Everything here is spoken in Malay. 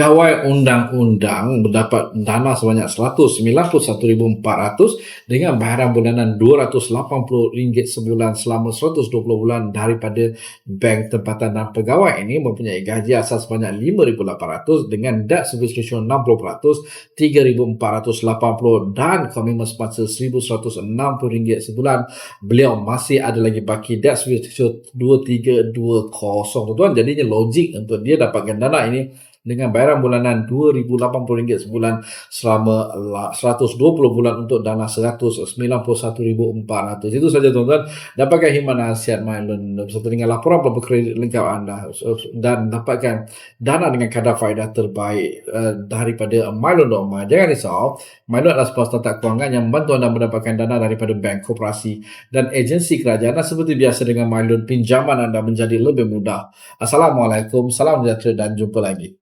Pegawai undang-undang mendapat dana sebanyak 191,400 dengan bayaran bulanan RM280 sebulan selama 120 bulan daripada bank tempatan dan pegawai ini mempunyai gaji asas sebanyak RM5,800 dengan debt service ratio 60%, RM3,480 dan komitmen semasa RM1,160 sebulan. Beliau masih ada lagi baki debt service ratio 2320 tuan. Jadinya logik untuk dia dapatkan dana ini dengan bayaran bulanan RM2,080 sebulan selama 120 bulan untuk dana RM191,400. Itu saja tuan-tuan. Dapatkan himan nasihat Mylon beserta dengan laporan pelabur kredit lengkap anda dan dapatkan dana dengan kadar faedah terbaik uh, daripada Mylon.my. Jangan risau, Mylon adalah sebuah startup kewangan yang membantu anda mendapatkan dana daripada bank, koperasi dan agensi kerajaan dan seperti biasa dengan Mylon, pinjaman anda menjadi lebih mudah. Assalamualaikum, salam sejahtera dan jumpa lagi.